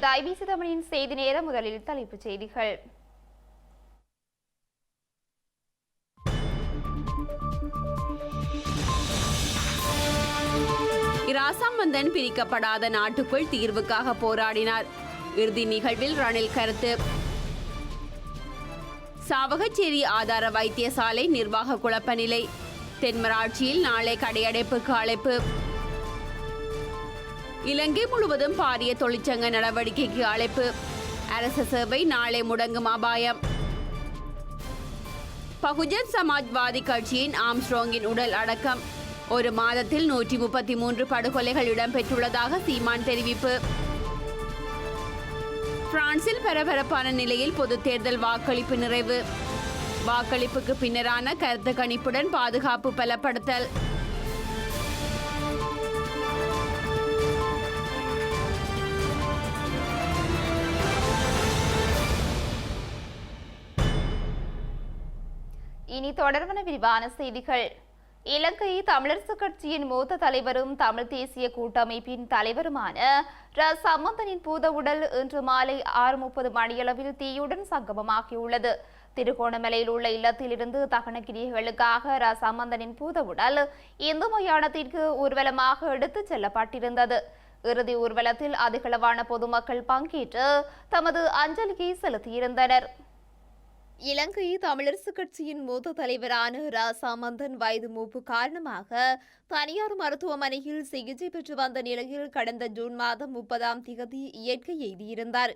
இது ஐபிசி தமிழின் செய்தி நேரம் முதலில் தலைப்புச் செய்திகள். ராசாமந்தன் பிரிக்கப்படாத நாட்டுக்குள் தீர்வுக்காக போராடினார். இறுதி நிகழ்வில் ரணில் கருத்து. சாவகச்சேரி ஆதார வைத்தியசாலை நிர்வாக குழப்ப நிலை. தென்மராட்சியில் நாளை கடையடைப்புக்கு அழைப்பு. இலங்கை முழுவதும் பாரிய தொழிற்சங்க நடவடிக்கைக்கு அழைப்பு. அரச சேவை நாளை முடங்கும் அபாயம். பகுஜன் சமாஜ்வாதி கட்சியின் ஆம்ஸ்ட்ராங்கின் உடல் அடக்கம். ஒரு மாதத்தில் நூற்றி முப்பத்தி மூன்று படுகொலைகள் இடம்பெற்றுள்ளதாக சீமான் தெரிவிப்பு. பிரான்சில் பரபரப்பான நிலையில் பொது தேர்தல் வாக்களிப்பு நிறைவு. வாக்களிப்புக்கு பின்னரான கருத்து கணிப்புடன் பாதுகாப்பு பலப்படுத்தல். இனி தொடர்பான விரிவான செய்திகள். இலங்கை தமிழரசு கட்சியின் மூத்த தலைவரும் தமிழ் தேசிய கூட்டமைப்பின் தலைவருமான ர. சம்பந்தனின் பூத உடல் இன்று மாலை ஆறு முப்பது மணியளவில் தீயுடன் சங்கமமாகியுள்ளது. திருகோணமலையில் உள்ள இல்லத்திலிருந்து தகன கிரியைகளுக்காக ர. சம்பந்தனின் பூத உடல் இந்து மயானத்திற்கு ஊர்வலமாக எடுத்துச் செல்லப்பட்டிருந்தது. இறுதி ஊர்வலத்தில் அதிகளவான பொதுமக்கள் பங்கேற்று தமது அஞ்சலியை செலுத்தியிருந்தனர். இலங்கை தமிழரசுக் கட்சியின் மூத்த தலைவரான ரா. சாமந்தன் வயது மூப்பு காரணமாக தனியார் மருத்துவமனையில் சிகிச்சை பெற்று வந்த நிலையில் கடந்த ஜூன் மாதம் முப்பதாம் திகதி இயற்கை எய்தியிருந்தார்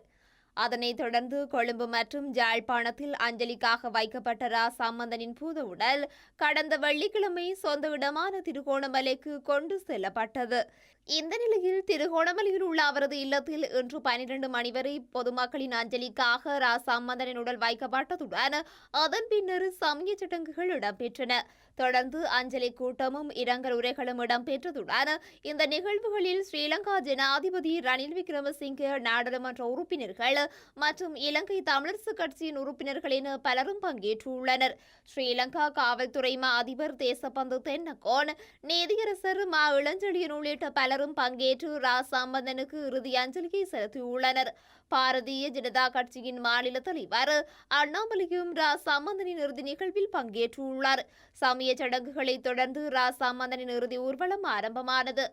அதனைத் தொடர்ந்து கொழும்பு மற்றும் ஜாழ்ப்பாணத்தில் அஞ்சலிக்காக வைக்கப்பட்ட ரா. சாமந்தனின் பூத உடல் கடந்த வெள்ளிக்கிழமை சொந்த இடமான திருகோணமலைக்கு கொண்டு செல்லப்பட்டது. இந்த நிலையில் திருகோணமலையில் உள்ள அவரது இல்லத்தில் இன்று பனிரெண்டு மணி வரை பொதுமக்களின் அஞ்சலிக்காக ரா சாமந்தனின் உடல் வைக்கப்பட்டதுடன் அதன் பின்னர் சமய சடங்குகள் இடம்பெற்றன. தொடர்ந்து அஞ்சலி கூட்டமும் இரங்கல் உரைகளும் இடம்பெற்றதுடன் இந்த நிகழ்வுகளில் ஸ்ரீலங்கா ஜனாதிபதி ரணில் விக்ரமசிங்கே நாடாளுமன்ற உறுப்பினர்கள் மற்றும் இலங்கை தமிழரசு கட்சியின் உறுப்பினர்கள் என பலரும் பங்கேற்றுள்ளனர். ஸ்ரீலங்கா காவல்துறை மா அதிபர் தேசபந்து தென்னகோன் நீதியரசர் மா இளஞ்செழியன் உள்ளிட்ட பலரும் பங்கேற்று ரா சம்பந்தனுக்கு இறுதி அஞ்சலியை செலுத்தியுள்ளனர். பாரதிய ஜனதா கட்சியின் மாநில தலைவர் அண்ணாமலையும் ரா சம்பந்தனின் இறுதி நிகழ்வில் பங்கேற்றுள்ளார். சமய சடங்குகளைத் தொடர்ந்து ரா சம்பந்தனின் இறுதி ஊர்வலம் ஆரம்பமானது.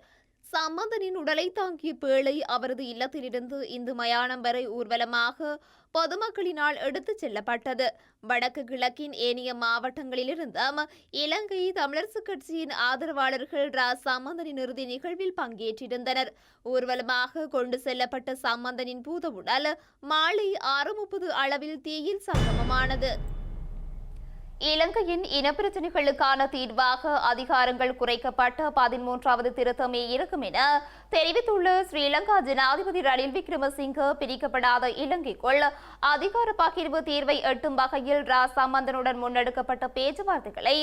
சம்பந்தனின் உடலை தாங்கிய பேழை அவரது இல்லத்திலிருந்து இந்து மயானம் வரை ஊர்வலமாக பொதுமக்களினால் எடுத்துச் செல்லப்பட்டது. வடக்கு கிழக்கின் ஏனைய மாவட்டங்களிலிருந்தும் இலங்கை தமிழரசு கட்சியின் ஆதரவாளர்கள் ரா. சம்பந்தனின் இறுதி நிகழ்வில் பங்கேற்றிருந்தனர். ஊர்வலமாக கொண்டு செல்லப்பட்ட சம்பந்தனின் பூத உடல் மாலை ஆறு முப்பது அளவில் தீயில் சங்கமமானது இலங்கையின் இனப்பிரச்சினைகளுக்கான தீர்வாக அதிகாரங்கள் குறைக்கப்பட்ட பதிமூன்றாவது திருத்தமே இருக்கும் என தெரிவித்துள்ள ஸ்ரீலங்கா ஜனாதிபதி ரணில் விக்ரமசிங்க பிரிக்கப்படாத இலங்கைக்குள் அதிகார பகிர்வு தீர்வை எட்டும் வகையில் ரா சம்பந்தனுடன் முன்னெடுக்கப்பட்ட பேச்சுவார்த்தைகளை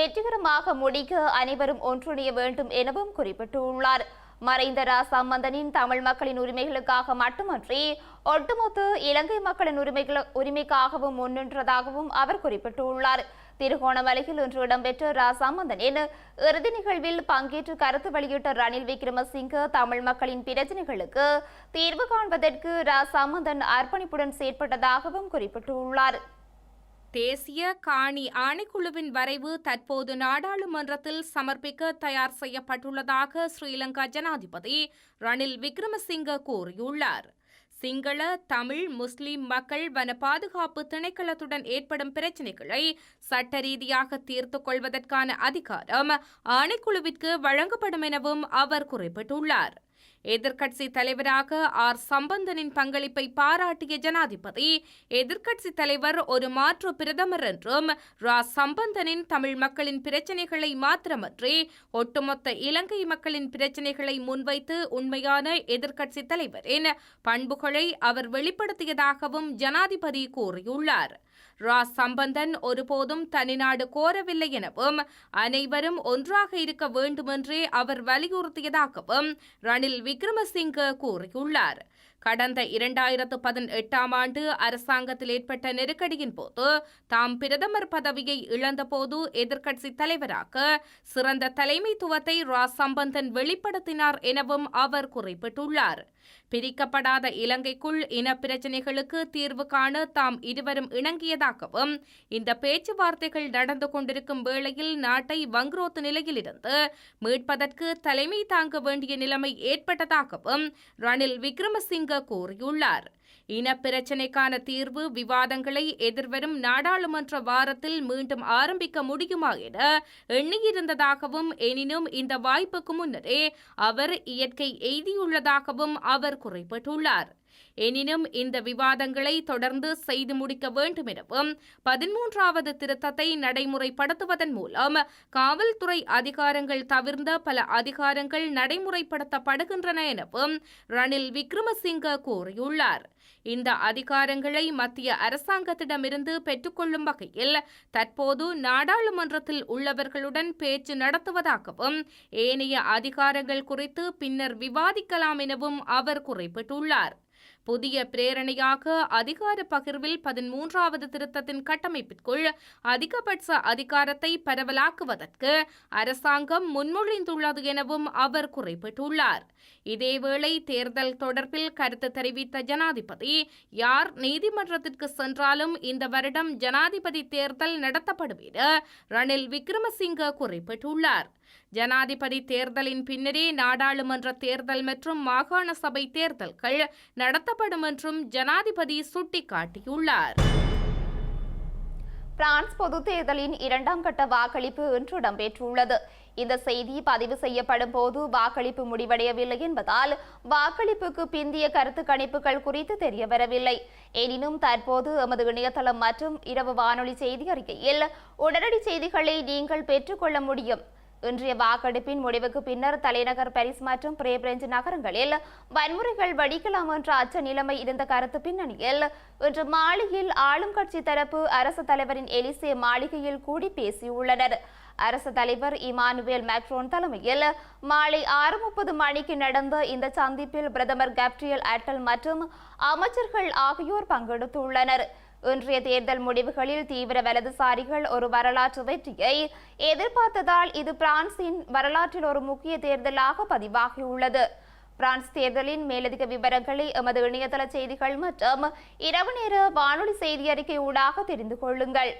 வெற்றிகரமாக முடிக்க அனைவரும் ஒன்றிணைய வேண்டும் எனவும் குறிப்பிட்டுள்ளார். மறைந்த ரா சம்பந்தனின் தமிழ் மக்களின் உரிமைகளுக்காக மட்டுமன்றி ஒட்டுமொத்த இலங்கை மக்களின் உரிமைகள் உரிமைக்காகவும் முன்னின்றதாகவும் அவர் குறிப்பிட்டுள்ளார். திருகோணமலையில் இன்று இடம்பெற்ற ரா சம்பந்தனின் இறுதி நிகழ்வில் பங்கேற்று கருத்து வெளியிட்ட ரணில் விக்ரமசிங்க தமிழ் மக்களின் பிரச்சனைகளுக்கு தீர்வு காண்பதற்கு ரா சம்பந்தன் அர்ப்பணிப்புடன் செயற்பட்டதாகவும் குறிப்பிட்டுள்ளார். தேசிய காணி ஆணைக்குழுவின் வரைவு தற்போது நாடாளுமன்றத்தில் சமர்ப்பிக்க தயார் செய்யப்பட்டுள்ளதாக ஸ்ரீலங்கா ஜனாதிபதி ரணில் விக்ரமசிங்க கூறியுள்ளார். சிங்கள தமிழ் முஸ்லிம் மக்கள் வன பாதுகாப்பு திணைக்களத்துடன் ஏற்படும் பிரச்சினைகளை சட்ட ரீதியாக தீர்த்து கொள்வதற்கான அதிகாரம் ஆணைக்குழுவிற்கு வழங்கப்படும் எனவும் அவர் குறிப்பிட்டுள்ளார். எதிர்க்கட்சி தலைவராக ஆர். சம்பந்தனின் பங்களிப்பை பாராட்டிய ஜனாதிபதி எதிர்க்கட்சி தலைவர் ஒரு மாற்று பிரதமர் என்றும் ரா. சம்பந்தனின் தமிழ் மக்களின் பிரச்சனைகளை மாத்திரமன்றி ஒட்டுமொத்த இலங்கை மக்களின் பிரச்சனைகளை முன்வைத்து உண்மையான எதிர்க்கட்சி தலைவரின் பண்புகளை அவர் வெளிப்படுத்தியதாகவும் ஜனாதிபதி கூறியுள்ளார். ரா சம்பந்தன் ஒருபோதும் தனிநாடு கோரவில்லை எனவும் அனைவரும் ஒன்றாக இருக்க வேண்டுமென்றே அவர் வலியுறுத்தியதாகவும் ரணில் விக்ரமசிங்க கூறியுள்ளார். கடந்த இரண்டாயிரத்து பதினெட்டாம் ஆண்டு அரசாங்கத்தில் ஏற்பட்ட நெருக்கடியின் போது தாம் பிரதமர் பதவியை இழந்தபோது எதிர்க்கட்சி தலைவராக சிறந்த தலைமைத்துவத்தை ரா சம்பந்தன் வெளிப்படுத்தினார் எனவும் அவர் குறிப்பிட்டுள்ளார். பிரிக்கப்படாத இலங்கைக்குள் இன பிரச்சினைகளுக்கு தீர்வு காண தாம் இருவரும் இணங்கியதாகவும் இந்த பேச்சுவார்த்தைகள் நடந்து கொண்டிருக்கும் வேளையில் நாட்டை வங்குரோத்து நிலையிலிருந்து மீட்பதற்கு தலைமை தாங்க வேண்டிய நிலைமை ஏற்பட்டதாகவும் ரணில் விக்ரமசிங்க கூறியுள்ளார் இனப்பிரச்சினைக்கான தீர்வு விவாதங்களை எதிர்வரும் நாடாளுமன்ற வாரத்தில் மீண்டும் ஆரம்பிக்க முடியுமா என எண்ணியிருந்ததாகவும் எனினும் இந்த வாய்ப்புக்கு முன்னரே அவர் இயற்கை எய்தியுள்ளதாகவும் அவர் குறிப்பிட்டுள்ளார். எனினும் இந்த விவாதங்களை தொடர்ந்து செய்து முடிக்க வேண்டும் எனவும் பதிமூன்றாவது திருத்தத்தை நடைமுறைப்படுத்துவதன் மூலம் காவல்துறை அதிகாரங்கள் தவிர்ந்த பல அதிகாரங்கள் நடைமுறைப்படுத்தப்படுகின்றன எனவும் ரணில் விக்ரமசிங்க கூறியுள்ளார். இந்த அதிகாரங்களை மத்திய அரசாங்கத்திடமிருந்து பெற்றுக்கொள்ளும் வகையில் தற்போது நாடாளுமன்றத்தில் உள்ளவர்களுடன் பேச்சு நடத்துவதாகவும் ஏனைய அதிகாரங்கள் குறித்து பின்னர் விவாதிக்கலாம் எனவும் அவர் குறிப்பிட்டுள்ளார். புதிய பிரேரணையாக அதிகார பகிர்வில் பதிமூன்றாவது திருத்தத்தின் கட்டமைப்பிற்குள் அதிகபட்ச அதிகாரத்தை பரவலாக்குவதற்கு அரசாங்கம் முன்மொழிந்துள்ளது எனவும் அவர் குறிப்பிட்டுள்ளார். இதேவேளை தேர்தல் தொடர்பில் கருத்து தெரிவித்த ஜனாதிபதி யார் நீதிமன்றத்திற்கு சென்றாலும் இந்த வருடம் ஜனாதிபதி தேர்தல் நடத்தப்படும் என ரணில் விக்ரமசிங்க குறிப்பிட்டுள்ளார். ஜனாதிபதி தேர்தலின் பின்னரே நாடாளுமன்ற தேர்தல் மற்றும் மாகாண சபை தேர்தல்கள் நடத்தப்படும் என்றும் ஜனாதிபதி சுட்டிக்காட்டியுள்ளார். பிரான்ஸ் பொது தேர்தலின் இரண்டாம் கட்ட வாக்களிப்பு இன்று இடம்பெற்றுள்ளது. இந்த செய்தி பதிவு செய்யப்படும் போது வாக்களிப்பு முடிவடையவில்லை என்பதால் வாக்களிப்புக்கு பிந்திய கருத்து கணிப்புகள் குறித்து தெரியவரவில்லை. எனினும் தற்போது எமது இணையதளம் மற்றும் இரவு வானொலி செய்தி அறிக்கையில் உடனடி செய்திகளை நீங்கள் பெற்றுக்கொள்ள முடியும். இன்றைய வாக்கெடுப்பின் முடிவுக்கு பின்னர் தலைநகர் பாரிஸ் மற்றும் பிரேபிரஞ்சு நகரங்களில் வன்முறைகள் வெடிக்கலாம் என்ற அச்ச நிலைமை இருந்த கருத்து பின்னணியில் இன்று மாளிகையில் ஆளும் கட்சி தரப்பு அரசு தலைவரின் எலிசே மாளிகையில் கூடி பேசியுள்ளனர். அரசு தலைவர் இமானுவேல் மேக்ரோன் தலைமையில் மாலை ஆறு முப்பது மணிக்கு நடந்த இந்த சந்திப்பில் பிரதமர் கேப்ரியல் அட்டல் மற்றும் அமைச்சர்கள் ஆகியோர் பங்கெடுத்துள்ளனர். இன்றைய தேர்தல் முடிவுகளில் தீவிர வலதுசாரிகள் ஒரு வரலாற்று வெற்றியை எதிர்பார்த்ததால் இது பிரான்சின் வரலாற்றில் ஒரு முக்கிய தேர்தலாக பதிவாகியுள்ளது. பிரான்ஸ் தேர்தலின் மேலதிக விவரங்களை எமது இணையதள செய்திகள் மற்றும் இரவு நேர வானொலி செய்தி அறிக்கை ஊடாக தெரிந்து கொள்ளுங்கள்.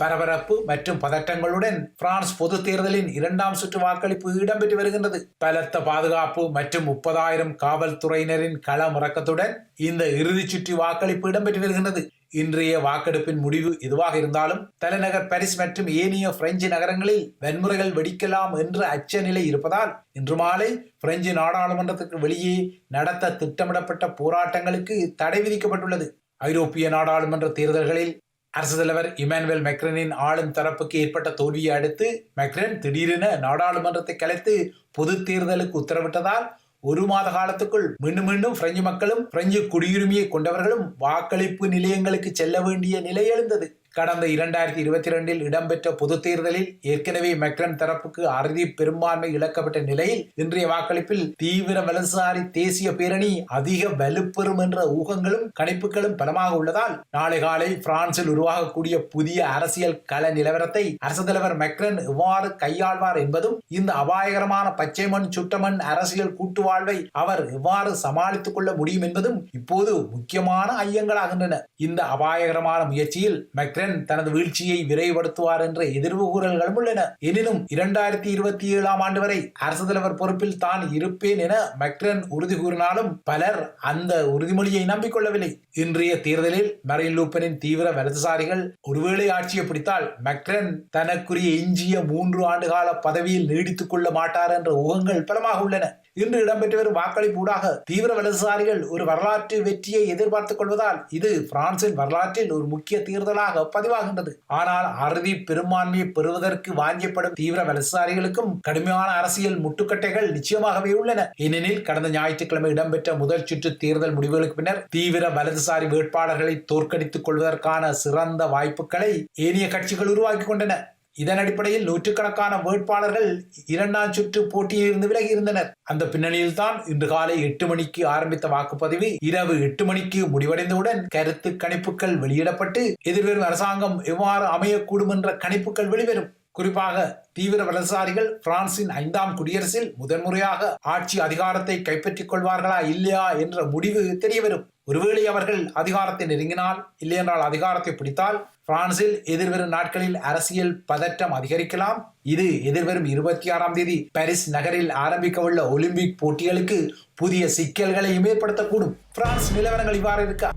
பரபரப்பு மற்றும் பதற்றங்களுடன் பிரான்ஸ் பொது தேர்தலின் இரண்டாம் சுற்று வாக்களிப்பு இடம்பெற்று வருகின்றது. பலத்த பாதுகாப்பு மற்றும் முப்பதாயிரம் காவல்துறையினரின் கள முறக்கத்துடன் இந்த இறுதிச் சுற்று வாக்களிப்பு இடம்பெற்று வருகின்றது. இன்றைய வாக்கெடுப்பின் முடிவு எதுவாக இருந்தாலும் தலைநகர் பாரிஸ் மற்றும் ஏனைய பிரெஞ்சு நகரங்களில் வன்முறைகள் வெடிக்கலாம் என்ற அச்ச நிலை இருப்பதால் இன்று மாலை பிரெஞ்சு நாடாளுமன்றத்துக்கு வெளியே நடத்த திட்டமிடப்பட்ட போராட்டங்களுக்கு தடை விதிக்கப்பட்டுள்ளது. ஐரோப்பிய நாடாளுமன்ற தேர்தல்களில் அரசு தலைவர் இமானுவேல் மெக்ரனின் ஆளும் தரப்புக்கு ஏற்பட்ட தோல்வியை அடுத்து மெக்ரன் திடீரென நாடாளுமன்றத்தை கலைத்து பொது தேர்தலுக்கு உத்தரவிட்டதால் ஒரு மாத காலத்துக்குள் மீண்டும் மீண்டும் பிரெஞ்சு மக்களும் பிரெஞ்சு குடியுரிமையை கொண்டவர்களும் வாக்களிப்பு நிலையங்களுக்கு செல்ல வேண்டிய நிலை எழுந்தது. கடந்த இரண்டாயிரத்தி இருபத்தி இரண்டில் இடம்பெற்ற பொது தேர்தலில் ஏற்கனவே மெக்ரன் தரப்புக்கு அறுதி பெரும்பான்மை இழக்கப்பட்ட நிலையில் இன்றைய வாக்களிப்பில் தீவிர வலதுசாரி தேசிய பேரணி அதிக வலுப்பெறும் என்ற ஊகங்களும் கணிப்புகளும் பலமாக உள்ளதால் நாளை காலை பிரான்சில் உருவாகக்கூடிய புதிய அரசியல் கள நிலவரத்தை அரசு தலைவர் மெக்ரன் எவ்வாறு கையாள்வார் என்பதும் இந்த அபாயகரமான பச்சை மண் சுட்டமண் அரசியல் கூட்டு வாழ்வை அவர் எவ்வாறு சமாளித்துக் கொள்ள முடியும் என்பதும் இப்போது முக்கியமான ஐயங்களாகின்றன. இந்த அபாயகரமான முயற்சியில் மெக்ரன் தனது வீழ்ச்சியை விரைவுபடுத்துவார் என்ற எதிர்வு கூறல்களும் உள்ளன. எனினும் இரண்டாயிரத்தி இருபத்தி ஏழாம் ஆண்டு வரை அரசு தலைவர் பொறுப்பில் தான் இருப்பேன் என மெக்ரன் உறுதி கூறினாலும் பலர் அந்த உறுதிமொழியை நம்பிக்கொள்ளவில்லை. இன்றைய தேர்தலில் மரின் லூப்பனின் தீவிர வலதுசாரிகள் ஒருவேளை ஆட்சியை பிடித்தால் மெக்ரன் தனக்குரிய எஞ்சிய மூன்று ஆண்டு கால பதவியில் நீடித்துக் கொள்ள மாட்டார் என்ற ஊகங்கள் பலமாக உள்ளன. இன்று இடம்பெற்று வரும் வாக்களிப்பு ஊடாக தீவிர வலதுசாரிகள் ஒரு வரலாற்று வெற்றியை எதிர்பார்த்துக் கொள்வதால் இது பிரான்சின் வரலாற்றில் ஒரு முக்கிய தேர்தலாக பதிவாகின்றது. ஆனால் அறுதி பெரும்பான்மையை பெறுவதற்கு வாங்கியப்படும் தீவிர வலதுசாரிகளுக்கும் கடுமையான அரசியல் முட்டுக்கட்டைகள் நிச்சயமாகவே உள்ளன. ஏனெனில் கடந்த ஞாயிற்றுக்கிழமை இடம்பெற்ற முதல் சுற்று தேர்தல் முடிவுகளுக்கு பின்னர் தீவிர வலதுசாரி வேட்பாளர்களை தோற்கடித்துக் கொள்வதற்கான சிறந்த வாய்ப்புகளை ஏனைய கட்சிகள் உருவாக்கி கொண்டன. இதன் அடிப்படையில் நூற்றுக்கணக்கான வேட்பாளர்கள் இரண்டாம் சுற்று போட்டியில் இருந்து விலகி இருந்தனர் அந்த பின்னணியில் தான் இன்று காலை எட்டு மணிக்கு ஆரம்பித்த வாக்குப்பதிவு இரவு எட்டு மணிக்கு முடிவடைந்தவுடன் கருத்து கணிப்புகள் வெளியிடப்பட்டு எதிர்வரும் அரசாங்கம் எவ்வாறு அமையக்கூடும் என்ற கணிப்புகள் வெளிவரும். குறிப்பாக தீவிர வலதுசாரிகள் பிரான்சின் ஐந்தாம் குடியரசில் முதன்முறையாக ஆட்சி அதிகாரத்தை கைப்பற்றிக் கொள்வார்களா இல்லையா என்ற முடிவு தெரியவரும். ஒருவேளை அவர்கள் அதிகாரத்தை நெருங்கினால் இல்லையென்றால் அதிகாரத்தை பிடித்தால் பிரான்சில் எதிர்வரும் நாட்களில் அரசியல் பதற்றம் அதிகரிக்கலாம். இது எதிர்வரும் இருபத்தி ஆறாம் தேதி பாரிஸ் நகரில் ஆரம்பிக்கவுள்ள ஒலிம்பிக் போட்டிகளுக்கு புதிய சிக்கல்களையும் ஏற்படுத்தக்கூடும். பிரான்ஸ் நிலவரங்கள் இவ்வாறு இருக்க?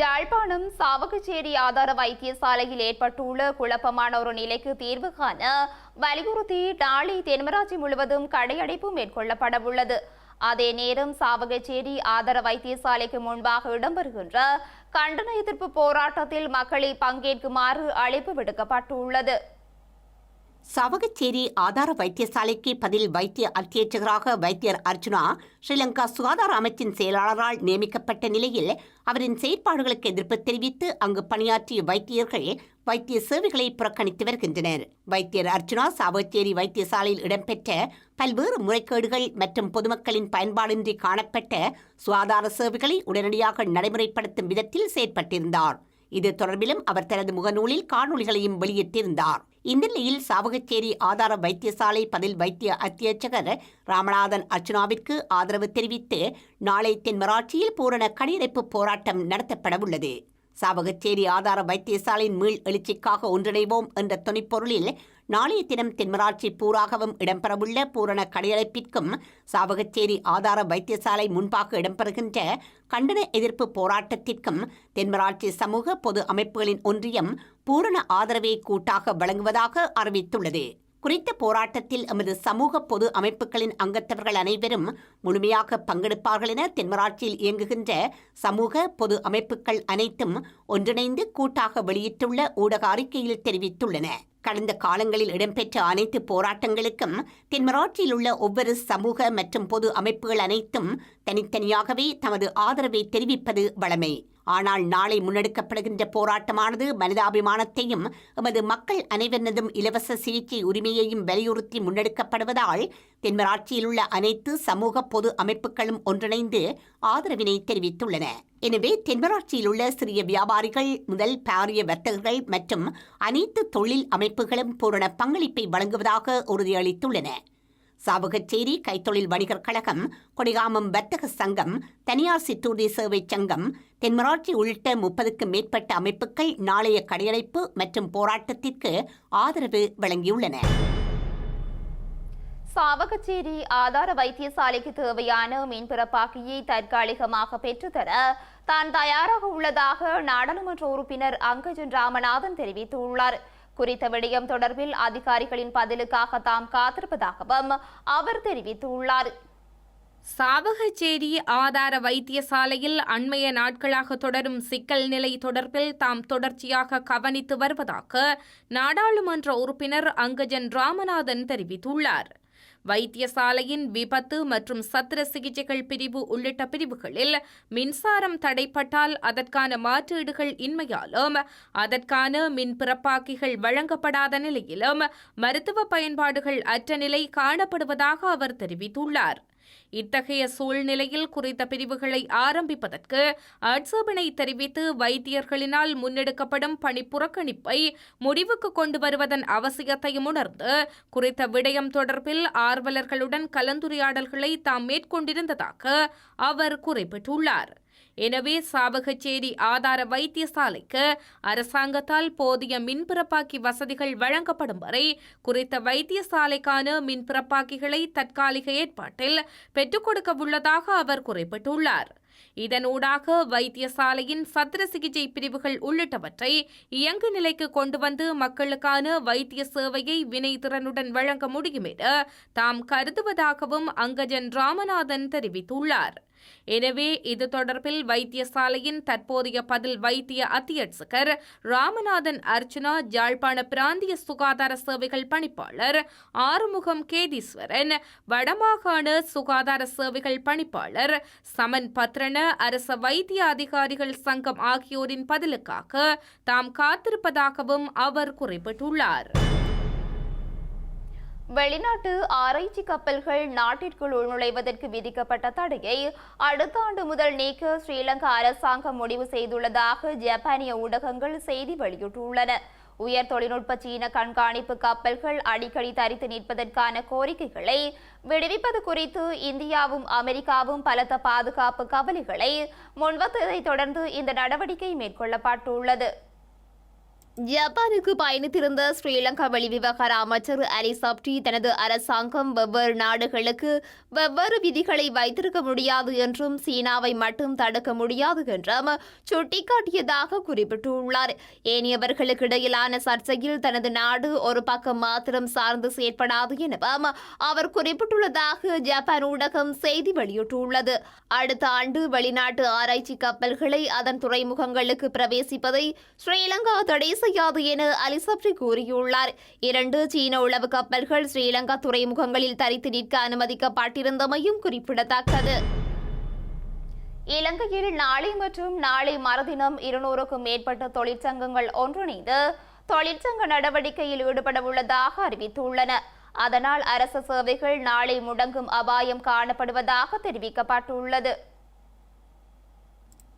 ஜாழ்ப்பாணம் சாவகச்சேரி ஆதார வைத்தியசாலையில் ஏற்பட்டுள்ள குழப்பமான ஒரு நிலைக்கு தீர்வு காண வலியுறுத்தி நாளை தென்மராட்சி முழுவதும் கடையடைப்பு மேற்கொள்ளப்பட உள்ளது அதே நேரம் சாவகச்சேரி ஆதார வைத்தியசாலைக்கு முன்பாக இடம்பெறுகின்ற கண்டன எதிர்ப்பு போராட்டத்தில் மக்களை பங்கேற்குமாறு அழைப்பு விடுக்கப்பட்டுள்ளது. சவகச்சேரி ஆதார வைத்தியசாலைக்கு பதில் வைத்திய அத்தியட்சகராக வைத்தியர் அர்ஜுனா ஸ்ரீலங்கா சுகாதார அமைச்சின் செயலாளரால் நியமிக்கப்பட்ட நிலையில் அவரின் செயற்பாடுகளுக்கு எதிர்ப்பு தெரிவித்து அங்கு பணியாற்றிய வைத்தியர்கள் வைத்திய சேவைகளை புறக்கணித்து வருகின்றனர். வைத்தியர் அர்ஜுனா சாவகச்சேரி வைத்தியசாலையில் இடம்பெற்ற பல்வேறு முறைகேடுகள் மற்றும் பொதுமக்களின் பயன்பாடின்றி காணப்பட்ட சுகாதார சேவைகளை உடனடியாக நடைமுறைப்படுத்தும் விதத்தில் செயற்பட்டிருந்தார். இது தொடர்பிலும் அவர் தனது முகநூலில் காணொளிகளையும் வெளியிட்டிருந்தார். இந்நிலையில் சாவகச்சேரி ஆதார வைத்தியசாலை பதில் வைத்திய அத்தியட்சகர் ராமநாதன் அர்ச்சுனாவிற்கு ஆதரவு தெரிவித்து நாளை தென்மராட்சியில் பூரண கணியடைப்பு போராட்டம் நடத்தப்படவுள்ளது சாவகச்சேரி ஆதார வைத்தியசாலையின் மீள் எழுச்சிக்காக ஒன்றிணைவோம் என்ற துணைப்பொருளில் நாளைய தினம் தென்மராட்சி பூராகவும் இடம்பெறவுள்ள பூரண கடையடைப்பிற்கும் சாவகச்சேரி ஆதார வைத்தியசாலை முன்பாக இடம்பெறுகின்ற கண்டன எதிர்ப்பு போராட்டத்திற்கும் தென்மராட்சி சமூக பொது அமைப்புகளின் ஒன்றியம் பூரண ஆதரவை கூட்டாக வழங்குவதாக அறிவித்துள்ளது. குறித்த போராட்டத்தில் எமது சமூக பொது அமைப்புகளின் அங்கத்தவர்கள் அனைவரும் முழுமையாக பங்கெடுப்பார்கள் என தென்மராட்சியில் இயங்குகின்ற சமூக பொது அமைப்புகள் அனைத்தும் ஒன்றிணைந்து கூட்டாக வெளியிட்டுள்ள ஊடக அறிக்கையில் தெரிவித்துள்ளன. கடந்த காலங்களில் இடம்பெற்ற அனைத்து போராட்டங்களுக்கும் தென்மராட்சியில் உள்ள ஒவ்வொரு சமூக மற்றும் பொது அமைப்புகள் அனைத்தும் தனித்தனியாகவே தமது ஆதரவை தெரிவிப்பது வழமை ஆனால் நாளை முன்னெடுக்கப்படுகின்ற போராட்டமானது மனிதாபிமானத்தையும் எமது மக்கள் அனைவரினதும் இலவச சிகிச்சை உரிமையையும் வலியுறுத்தி முன்னெடுக்கப்படுவதால் தென்மராட்சியில் உள்ள அனைத்து சமூக பொது அமைப்புகளும் ஒன்றிணைந்து ஆதரவினை தெரிவித்துள்ளன. எனவே தென்மராட்சியில் உள்ள சிறிய வியாபாரிகள் முதல் பாரிய வர்த்தகர்கள் மற்றும் அனைத்து தொழில் அமைப்புகளும் பூரண பங்களிப்பை வழங்குவதாக உறுதியளித்துள்ளன. சாவகச்சேரி கைத்தொழில் வணிகர் கழகம் கொடிகாமம் வர்த்தக சங்கம் தனியார் சிற்றூர்தி சேவை சங்கம் தென்மராட்சி உள்ளிட்ட முப்பதுக்கும் மேற்பட்ட அமைப்புகள் நாளைய கடையடைப்பு மற்றும் போராட்டத்திற்கு ஆதரவு வழங்கியுள்ளன. சாவகச்சேரி ஆதார வைத்தியசாலைக்கு தேவையான மீன்பிறப்பாக்கியை தற்காலிகமாக பெற்றுத்தர தான் தயாராக உள்ளதாக நாடாளுமன்ற உறுப்பினர் அங்கஜன் ராமநாதன் தெரிவித்துள்ளார். குறித்த விடயம் தொடர்பில் அதிகாரிகளின் பதிலுக்காக தாம் காத்திருப்பதாகவும் அவர் தெரிவித்துள்ளார். சாவகச்சேரி ஆதார வைத்தியசாலையில் அண்மைய நாட்களாக தொடரும் சிக்கல் நிலை தொடர்பில் தாம் தொடர்ச்சியாக கவனித்து வருவதாக நாடாளுமன்ற உறுப்பினர் அங்கஜன் ராமநாதன் தெரிவித்துள்ளார். வைத்தியசாலையின் விபத்து மற்றும் சத்திர சிகிச்சைகள் பிரிவு உள்ளிட்ட பிரிவுகளில் மின்சாரம் தடைப்பட்டால் அதற்கான மாற்றீடுகள் இன்மையாலும் அதற்கான மின் பிறப்பாக்கிகள் வழங்கப்படாத நிலையிலும் மருத்துவ பயன்பாடுகள் அற்ற நிலை காணப்படுவதாக அவர் தெரிவித்துள்ளார். இத்தகைய சூழ்நிலையில் குறித்த பிரிவுகளை ஆரம்பிப்பதற்கு ஆட்சேபனை தெரிவித்து வைத்தியர்களினால் முன்னெடுக்கப்படும் பணி புறக்கணிப்பை முடிவுக்கு கொண்டு வருவதன் அவசியத்தையும் உணர்ந்து குறித்த விடயம் தொடர்பில் ஆர்வலர்களுடன் கலந்துரையாடல்களை தாம் மேற்கொண்டிருந்ததாக அவர் குறிப்பிட்டுள்ளார். எனவே சாவகச்சேரி ஆதார வைத்தியசாலைக்கு அரசாங்கத்தால் போதிய மின்பிறப்பாக்கி வசதிகள் வழங்கப்படும் வரை குறித்த வைத்தியசாலைக்கான மின்பிறப்பாக்கிகளை தற்காலிக ஏற்பாட்டில் பெற்றுக் கொடுக்க உள்ளதாக அவர் குறிப்பிட்டுள்ளார். இதனூடாக வைத்தியசாலையின் சத்திர சிகிச்சை பிரிவுகள் உள்ளிட்டவற்றை இயங்கு நிலைக்கு கொண்டு வந்து மக்களுக்கான வைத்திய சேவையை வினைத்திறனுடன் வழங்க முடியும் என தாம் கருதுவதாகவும் அங்கஜன் ராமநாதன் தெரிவித்துள்ளார். எனவே இது தொடர்பில் வைத்தியசாலையின் தற்போதைய பதில் வைத்திய அத்தியட்சகர் ராமநாதன் அர்ச்சனா ஜாழ்ப்பாண பிராந்திய சுகாதார சேவைகள் பணிப்பாளர் ஆறுமுகம் கேதீஸ்வரன் வடமாகாண சுகாதார சேவைகள் பணிப்பாளர் சமன் பத்ரன அரச வைத்திய அதிகாரிகள் சங்கம் ஆகியோரின் பதிலுக்காக தாம் காத்திருப்பதாகவும் அவர் குறிப்பிட்டுள்ளார். வெளிநாட்டு ஆராய்ச்சி கப்பல்கள் நாட்டிற்குள் உள்நுழைவதற்கு விதிக்கப்பட்ட தடையை அடுத்த ஆண்டு முதல் நீக்க ஸ்ரீலங்கா அரசாங்கம் முடிவு செய்துள்ளதாக ஜப்பானிய ஊடகங்கள் செய்தி வெளியிட்டுள்ளன. உயர் தொழில்நுட்ப சீன கண்காணிப்பு கப்பல்கள் அடிக்கடி தரித்து நிற்பதற்கான கோரிக்கைகளை விடுவிப்பது குறித்து இந்தியாவும் அமெரிக்காவும் பலத்த பாதுகாப்பு கவலைகளை முன்வந்ததைத் தொடர்ந்து இந்த நடவடிக்கை மேற்கொள்ளப்பட்டுள்ளது. ஜப்பானுக்கு பயணித்திருந்த ஸ்ரீலங்கா வெளிவிவகார அமைச்சர் அலி சப்டி தனது அரசாங்கம் வெவ்வேறு நாடுகளுக்கு வெவ்வேறு விதிகளை வைத்திருக்க முடியாது என்றும் சீனாவை மட்டும் தடுக்க முடியாது என்றும் சுட்டிக்காட்டியதாக குறிப்பிட்டுள்ளார். ஏனையவர்களுக்கு இடையிலான சர்ச்சையில் தனது நாடு ஒரு பக்கம் மாத்திரம் சார்ந்து செயற்படாது எனவும் அவர் குறிப்பிட்டுள்ளதாக ஜப்பான் ஊடகம் செய்தி வெளியிட்டுள்ளது. அடுத்த ஆண்டு வெளிநாட்டு ஆராய்ச்சி கப்பல்களை அதன் துறைமுகங்களுக்கு பிரவேசிப்பதை ஸ்ரீலங்கா தடை முடியாது என அலிசப்ரி கூறியுள்ளார். இரண்டு சீன உளவு கப்பல்கள் ஸ்ரீலங்கா துறைமுகங்களில் தரித்து நிற்க அனுமதிக்கப்பட்டிருந்தமையும் குறிப்பிடத்தக்கது. இலங்கையில் நாளை மற்றும் நாளை மறுதினம் இருநூறுக்கும் மேற்பட்ட தொழிற்சங்கங்கள் ஒன்றிணைந்து தொழிற்சங்க நடவடிக்கையில் ஈடுபட உள்ளதாக அறிவித்துள்ளன. அதனால் அரசு சேவைகள் நாளை முடங்கும் அபாயம் காணப்படுவதாக தெரிவிக்கப்பட்டுள்ளது.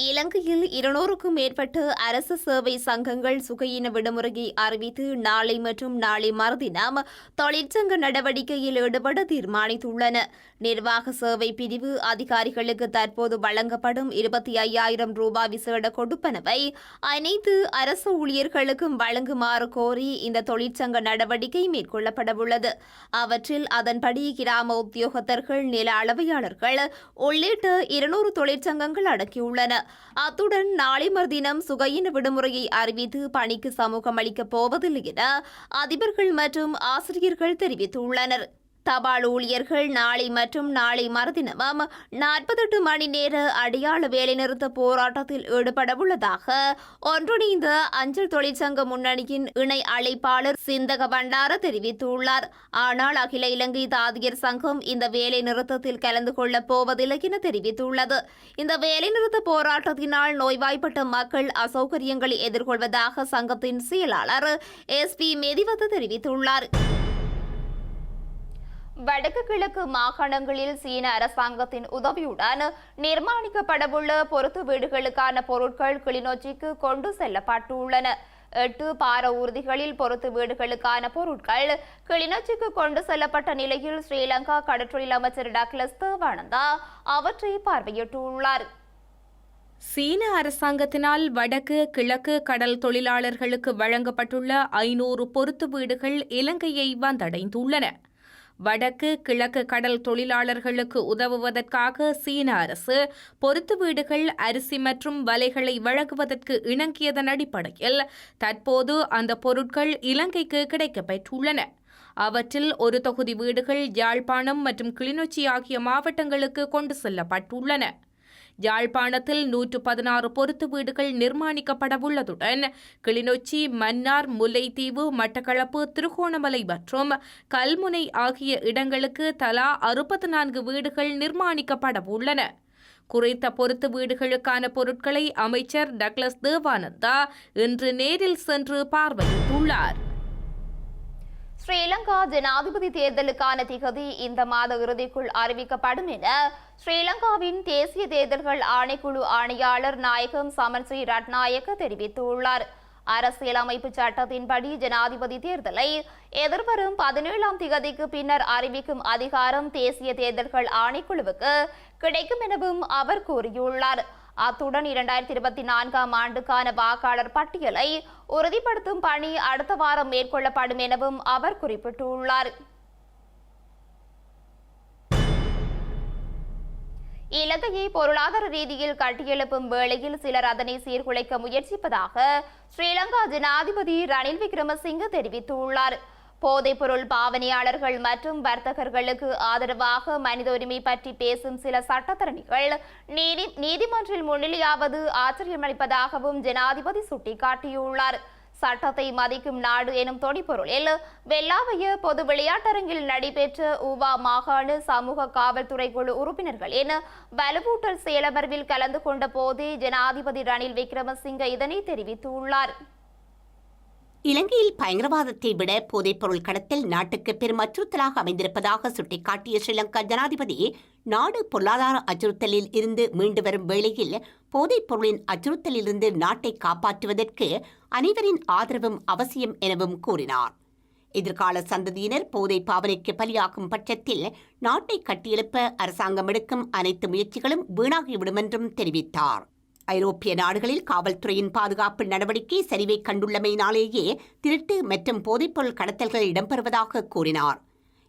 இலங்கையில் இருநூறுக்கும் மேற்பட்ட அரசு சேவை சங்கங்கள் சுகையின விடுமுறையை அறிவித்து நாளை மற்றும் நாளை மறுதினம் தொழிற்சங்க நடவடிக்கையில் ஈடுபட தீர்மானித்துள்ளன. நிர்வாக சேவை பிரிவு அதிகாரிகளுக்கு தற்போது வழங்கப்படும் இருபத்தி ஐயாயிரம் ரூபாய் விசேட கொடுப்பனவை அனைத்து அரசு ஊழியர்களுக்கும் வழங்குமாறு கோரி இந்த தொழிற்சங்க நடவடிக்கை மேற்கொள்ளப்படவுள்ளது. அவற்றில் அதன்படி கிராம உத்தியோகத்தர்கள் நில அளவையாளர்கள் உள்ளிட்ட இருநூறு தொழிற்சங்கங்கள் அடங்கியுள்ளன அத்துடன் நாளை மறுதினம் சுகையின விடுமுறையை அறிவித்து பணிக்கு சமூகம் அளிக்கப் போவதில்லை என அதிபர்கள் மற்றும் ஆசிரியர்கள் தெரிவித்துள்ளனர். தபால் ஊழியர்கள் நாளை மற்றும் நாளை மறுதினமும் நாற்பத்தெட்டு மணி நேர அடையாள வேலைநிறுத்த போராட்டத்தில் ஈடுபடவுள்ளதாக ஒன்றிணைந்த அஞ்சல் தொழிற்சங்க முன்னணியின் இணை அழைப்பாளர் சிந்தக பண்டார தெரிவித்துள்ளார். ஆனால் அகில இலங்கை தாதியர் சங்கம் இந்த வேலை நிறுத்தத்தில் கலந்து கொள்ளப் போவதில்லை என தெரிவித்துள்ளது. இந்த வேலைநிறுத்த போராட்டத்தினால் நோய்வாய்ப்பட்ட மக்கள் அசௌகரியங்களை எதிர்கொள்வதாக சங்கத்தின் செயலாளர் எஸ் பி மெதிவத்து தெரிவித்துள்ளார். வடக்கு கிழக்கு மாகாணங்களில் சீன அரசாங்கத்தின் உதவியுடன் நிர்மாணிக்கப்படவுள்ள பொருத்து வீடுகளுக்கான பொருட்கள் கிளிநொச்சிக்கு கொண்டு செல்லப்பட்டுள்ளன. எட்டு பார ஊர்திகளில் பொருத்து வீடுகளுக்கான பொருட்கள் கிளிநொச்சிக்கு கொண்டு செல்லப்பட்ட நிலையில் ஸ்ரீலங்கா கடற்றொழில் அமைச்சர் டக்லஸ் தேவானந்தா அவற்றை பார்வையிட்டுள்ளார். சீன அரசாங்கத்தினால் வடக்கு கிழக்கு கடல் தொழிலாளர்களுக்கு வழங்கப்பட்டுள்ள ஐநூறு பொருத்து வீடுகள் இலங்கையை வந்தடைந்துள்ளன. வடக்கு கிழக்கு கடல் தொழிலாளர்களுக்கு உதவுவதற்காக சீன அரசு பொருத்து வீடுகள் அரிசி மற்றும் வலைகளை வழங்குவதற்கு இணங்கியதன் அடிப்படையில் தற்போது அந்த பொருட்கள் இலங்கைக்கு கிடைக்கப்பெற்றுள்ளன. அவற்றில் ஒரு தொகுதி வீடுகள் யாழ்ப்பாணம் மற்றும் கிளிநொச்சி ஆகிய மாவட்டங்களுக்கு கொண்டு செல்லப்பட்டுள்ளன. யாழ்ப்பாணத்தில் நூற்று பதினாறு பொருத்து வீடுகள் நிர்மாணிக்கப்படவுள்ளதுடன் கிளிநொச்சி மன்னார் முல்லைத்தீவு மட்டக்களப்பு திருகோணமலை மற்றும் கல்முனை ஆகிய இடங்களுக்கு தலா அறுபத்து நான்கு வீடுகள் நிர்மாணிக்கப்படவுள்ளன. குறித்த பொருத்து வீடுகளுக்கான பொருட்களை அமைச்சர் டக்ளஸ் தேவானந்தா இன்று நேரில் சென்று பார்வையிட்டுள்ளார். ஸ்ரீலங்கா ஜனாதிபதி தேர்தலுக்கான திகதி இந்த மாத இறுதிக்குள் அறிவிக்கப்படும் என ஸ்ரீலங்காவின் தேசிய தேர்தல்கள் ஆணைக்குழு ஆணையாளர் நாயகம் சமன் ஸ்ரீ ரட்நாயக்க தெரிவித்துள்ளார். அரசியலமைப்பு சட்டத்தின்படி ஜனாதிபதி தேர்தலை எதிர்வரும் பதினேழாம் திகதிக்கு பின்னர் அறிவிக்கும் அதிகாரம் தேசிய தேர்தல்கள் ஆணைக்குழுவுக்கு கிடைக்கும் எனவும் அவர் கூறியுள்ளார். அத்துடன் இரண்டாயிரத்தி இருபத்தி நான்காம் ஆண்டுக்கான வாக்காளர் பட்டியலை உறுதிப்படுத்தும் பணி அடுத்த வாரம் மேற்கொள்ளப்படும் எனவும் அவர் குறிப்பிட்டுள்ளார். இலங்கையை பொருளாதார ரீதியில் கட்டியெழுப்பும் வேளையில் சிலர் அதனை சீர்குலைக்க முயற்சிப்பதாக ஸ்ரீலங்கா ஜனாதிபதி ரணில் விக்ரமசிங்க தெரிவித்துள்ளார். போதைப்பொருள் பாவனையாளர்கள் மற்றும் வர்த்தகர்களுக்கு ஆதரவாக மனித உரிமை பற்றி பேசும் சில சட்டத்தரணிகள் நீதி நீதிமன்றில் முன்னிலையாவது ஆச்சரியமளிப்பதாகவும் ஜனாதிபதி சுட்டிக்காட்டியுள்ளார். சட்டத்தை மதிக்கும் நாடு எனும் தொடிப்பொருளில் வெள்ளாவைய பொது விளையாட்டரங்கில் நடைபெற்ற உவா மாகாண சமூக காவல்துறை குழு உறுப்பினர்களின் வலுவூட்டல் செயலமர்வில் கலந்து கொண்ட போதே ஜனாதிபதி ரணில் விக்ரமசிங்க இதனை தெரிவித்துள்ளார். இலங்கையில் பயங்கரவாதத்தை விட போதைப்பொருள் கடத்தல் நாட்டுக்கு பெரும் அச்சுறுத்தலாக அமைந்திருப்பதாக சுட்டிக்காட்டிய ஸ்ரீலங்கா ஜனாதிபதி நாடு பொருளாதார அச்சுறுத்தலில் இருந்து மீண்டு வரும் வேளையில் போதைப்பொருளின் அச்சுறுத்தலிலிருந்து நாட்டை காப்பாற்றுவதற்கு அனைவரின் ஆதரவும் அவசியம் எனவும் கூறினார். எதிர்கால சந்ததியினர் போதை பாவனைக்கு பலியாகும் பட்சத்தில் நாட்டை கட்டியெழுப்ப அரசாங்கம் எடுக்கும் அனைத்து முயற்சிகளும் வீணாகிவிடும் என்றும் தெரிவித்தார். ஐரோப்பிய நாடுகளில் காவல்துறையின் பாதுகாப்பு நடவடிக்கை சரிவை கண்டுள்ளமையினாலேயே திருட்டு மற்றும் போதைப்பொருள் கடத்தல்கள் இடம்பெறுவதாக கூறினார்.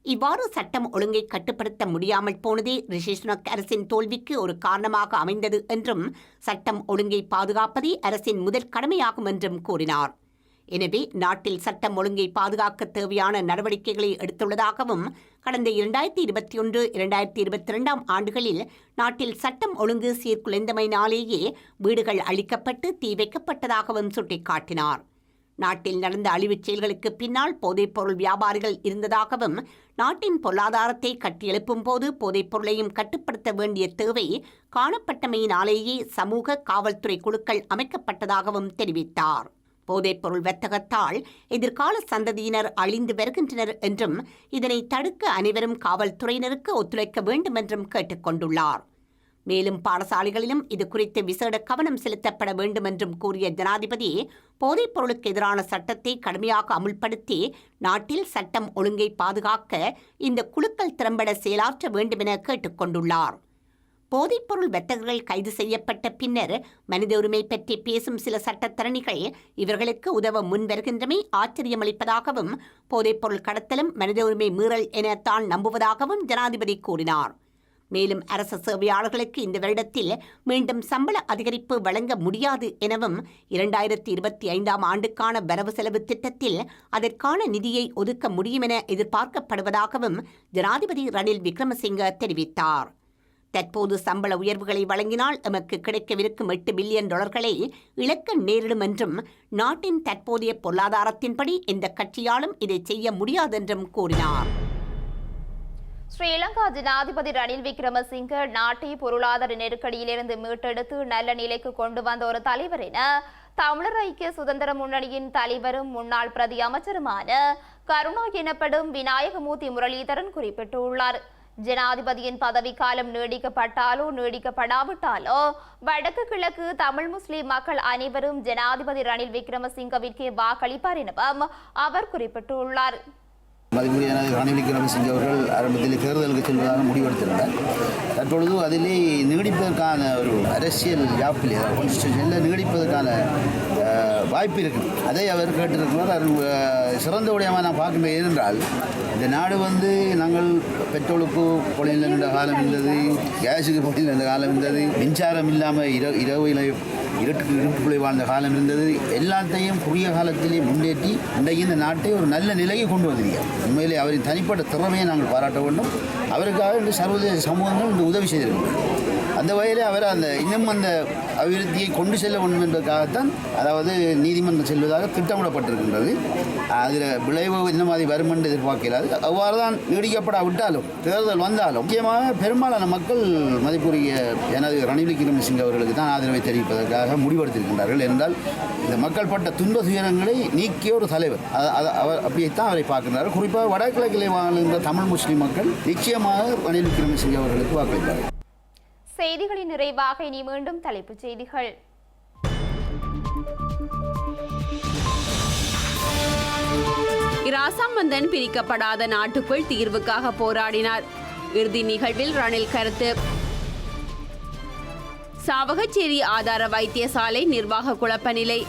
இவ்வாறு சட்டம் ஒழுங்கை கட்டுப்படுத்த முடியாமல் போனதே ரிஷி சுனக் அரசின் தோல்விக்கு ஒரு காரணமாக அமைந்தது என்றும் சட்டம் ஒழுங்கை பாதுகாப்பதே அரசின் முதல் கடமையாகும் என்றும் கூறினார். எனவே நாட்டில் சட்டம் ஒழுங்கை பாதுகாக்க தேவையான நடவடிக்கைகளை எடுத்துள்ளதாகவும் கடந்த இரண்டாயிரத்தி இருபத்தி ஒன்று இரண்டாயிரத்தி இருபத்தி இரண்டாம் ஆண்டுகளில் நாட்டில் சட்டம் ஒழுங்கு சீர்குலைந்தமையினாலேயே வீடுகள் அழிக்கப்பட்டு தீ வைக்கப்பட்டதாகவும் சுட்டிக்காட்டினார். நாட்டில் நடந்த அழிவுச் செயல்களுக்கு பின்னால் போதைப்பொருள் வியாபாரிகள் இருந்ததாகவும் நாட்டின் பொருளாதாரத்தை கட்டியெழுப்பும் போது போதைப்பொருளையும் கட்டுப்படுத்த வேண்டிய தேவை காணப்பட்டமையினாலேயே சமூக காவல்துறை குழுக்கள் அமைக்கப்பட்டதாகவும் தெரிவித்தார். போதைப்பொருள் வர்த்தகத்தால் எதிர்கால சந்ததியினர் அழிந்து வருகின்றனர் என்றும் இதனை தடுக்க அனைவரும் காவல்துறையினருக்கு ஒத்துழைக்க வேண்டும் என்றும் கேட்டுக்கொண்டுள்ளார். மேலும் பாடசாலைகளிலும் இது குறித்து விசேட கவனம் செலுத்தப்பட வேண்டும் என்றும் கூறிய ஜனாதிபதி போதைப் பொருளுக்கு எதிரான சட்டத்தை கடுமையாக அமுல்படுத்தி நாட்டில் சட்டம் ஒழுங்கை பாதுகாக்க இந்த குழுக்கள் திறம்பட செயலாற்ற வேண்டுமென கேட்டுக்கொண்டுள்ளார். போதைப்பொருள் வர்த்தகர்கள் கைது செய்யப்பட்ட பின்னர் மனித உரிமை பற்றி பேசும் சில சட்டத்தரணிகள் இவர்களுக்கு உதவ முன்வருகின்றமை ஆச்சரியமளிப்பதாகவும் போதைப்பொருள் கடத்தலும் மனித உரிமை மீறல் என தான் நம்புவதாகவும் ஜனாதிபதி கூறினார். மேலும் அரச சேவையாளர்களுக்கு இந்த வருடத்தில் மீண்டும் சம்பள அதிகரிப்பு வழங்க முடியாது எனவும் இரண்டாயிரத்தி இருபத்தி ஐந்தாம் ஆண்டுக்கான வரவு செலவு திட்டத்தில் அதற்கான நிதியை ஒதுக்க முடியும் என எதிர்பார்க்கப்படுவதாகவும் ஜனாதிபதி ரணில் விக்ரமசிங்க தெரிவித்தார். தற்போது சம்பள உயர்வுகளை வழங்கினால் எமக்கு கிடைக்கவிருக்கும் எட்டு பில்லியன் டாலர்களை இழக்க நேரிடும் என்றும் நாட்டின் தற்போதைய பொருளாதாரத்தின்படி எந்த கட்சியாலும் இதை செய்ய முடியாதென்றும் கூறினார். ஸ்ரீலங்கா ஜனாதிபதி ரணில் விக்ரமசிங்க நாட்டை பொருளாதார நெருக்கடியிலிருந்து மீட்டெடுத்து நல்ல நிலைக்கு கொண்டு வந்த ஒரு தலைவர் என தமிழர் ஐக்கிய சுதந்திர முன்னணியின் தலைவரும் முன்னாள் பிரதி அமைச்சருமான கருணா எனப்படும் விநாயகமூர்த்தி முரளிதரன் குறிப்பிட்டுள்ளார். ஜனாதிபதியின் பதவிக்காலம் நீடிக்கப்பட்டாலோ நீடிக்கப்படாவிட்டாலோ வடக்கு கிழக்கு தமிழ் முஸ்லிம் மக்கள் அனைவரும் ஜனாதிபதி ரணில் விக்ரமசிங்கவிற்கே வாக்களிப்பார் எனவும் அவர் குறிப்பிட்டுள்ளார். மதிப்புரியான ரணில் விக்ரமசிங்கே அவர்கள் ஆரம்பத்தில் தேர்தலுக்கு செல்வதாக முடிவெடுத்திருந்தார். தற்பொழுது அதிலே நீடிப்பதற்கான ஒரு அரசியல் யாப்பில் கான்ஸ்டியூஷனில் நீடிப்பதற்கான வாய்ப்பு இருக்குது. அதை அவர் கேட்டிருக்கிறார். அது சிறந்த உடையமாக நான் பார்க்கின்றேன். ஏனென்றால் இந்த நாடு வந்து நாங்கள் பெட்ரோலுக்கு பொழியில் நின்ற காலம் இருந்தது கேஸுக்கு பொழியில் நின்ற காலம் இருந்தது மின்சாரம் இல்லாமல் இரவு இரவு இருட்டுக்கு இருட்டுக்குள்ளே வாழ்ந்த காலம் இருந்தது. எல்லாத்தையும் குறுகிய காலத்திலே முன்னேற்றி இன்றைக்கு இந்த நாட்டை ஒரு நல்ல நிலையை கொண்டு வந்திருக்கார் உண்மையிலே அவரின் தனிப்பட்ட திறமையை நாங்கள் பாராட்ட வேண்டும். அவருக்காக இன்று சர்வதேச சமூகங்கள் இந்த உதவி செய்திருக்கிறது அந்த வகையில் அவர் அந்த இன்னும் அந்த அபிவிருத்தியை கொண்டு செல்ல வேண்டும் என்பதற்காகத்தான் அதாவது நீதிமன்றம் செல்வதாக திட்டமிடப்பட்டிருக்கின்றது. அதில் விளைவு இந்த மாதிரி வரும் என்று எதிர்பார்க்கிறார் அவ்வாறு தான் நீடிக்கப்படாவிட்டாலும் தேர்தல் வந்தாலும் முக்கியமாக பெரும்பாலான மக்கள் மதிப்புரிய எனது ரணில் விக்ரமசிங்க அவர்களுக்கு தான் ஆதரவை தெரிவிப்பதற்காக முடிவெடுத்திருக்கின்றார்கள். என்றால் இந்த மக்கள் பட்ட துன்ப துயரங்களை நீக்கிய ஒரு தலைவர். அவர் அப்படியேத்தான் அவரை பார்க்கின்றார் குறிப்பாக வடகிழக்கிலே வாழ்கின்ற தமிழ் முஸ்லீம் மக்கள் நிச்சயமாக ரணில் விக்ரமசிங்க அவர்களுக்கு வாக்களித்தார்கள் செய்திகளின் நிறைவாக இனி மீண்டும் தலைப்புச் செய்திகள். இராசம்பந்தன் பிரிக்கப்படாத நாட்டுக்குள் தீர்வுக்காக போராடினார். இறுதி நிகழ்வில் ரணில் கருத்து. சாவகச்சேரி ஆதார வைத்தியசாலை நிர்வாக குழப்ப நிலை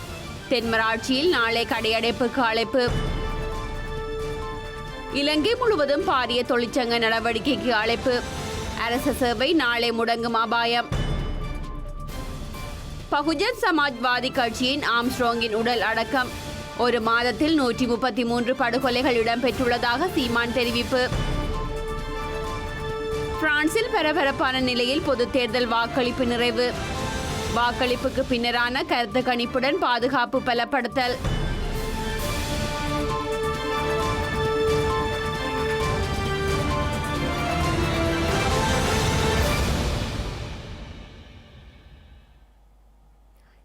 தென்மராட்சியில் நாளை கடையடைப்புக்கு அழைப்பு. இலங்கை முழுவதும் பாரிய தொழிற்சங்க நடவடிக்கைக்கு அழைப்பு. அரச சேவை நாளை முடங்கும் அபாயம். பகுஜன் சமாஜ்வாதி கட்சியின் ஆம்ஸ்ட்ராங்கின் உடல் அடக்கம். ஒரு மாதத்தில் நூற்றி முப்பத்தி மூன்று படுகொலைகள் இடம்பெற்றுள்ளதாக சீமான் தெரிவிப்பு. பிரான்சில் பரபரப்பான நிலையில் பொது தேர்தல் வாக்களிப்பு நிறைவு. வாக்களிப்புக்கு பின்னரான கருத்து கணிப்புடன் பாதுகாப்பு பலப்படுத்தல்.